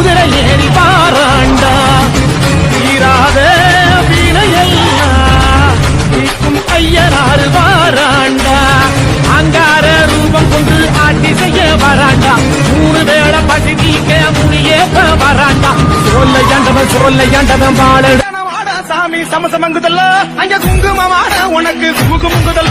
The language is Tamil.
குதிரை ஏறி பாராண்டா. தீராத வீணையல்லா நீக்கும் ஐயராறு வாராண்டா. அங்கார ரூபம் கொண்டு ஆட்சி செய்ய வராண்டா. மூணு வேளை பசி தீக்க முடியேற்ற வராண்டா. சொல்லையாண்டவன் சொல்லையாண்டவன் பாட சாமி சமசமங்குதல்ல அங்க குங்குமமான உனக்கு குமுகுமுங்குதல்ல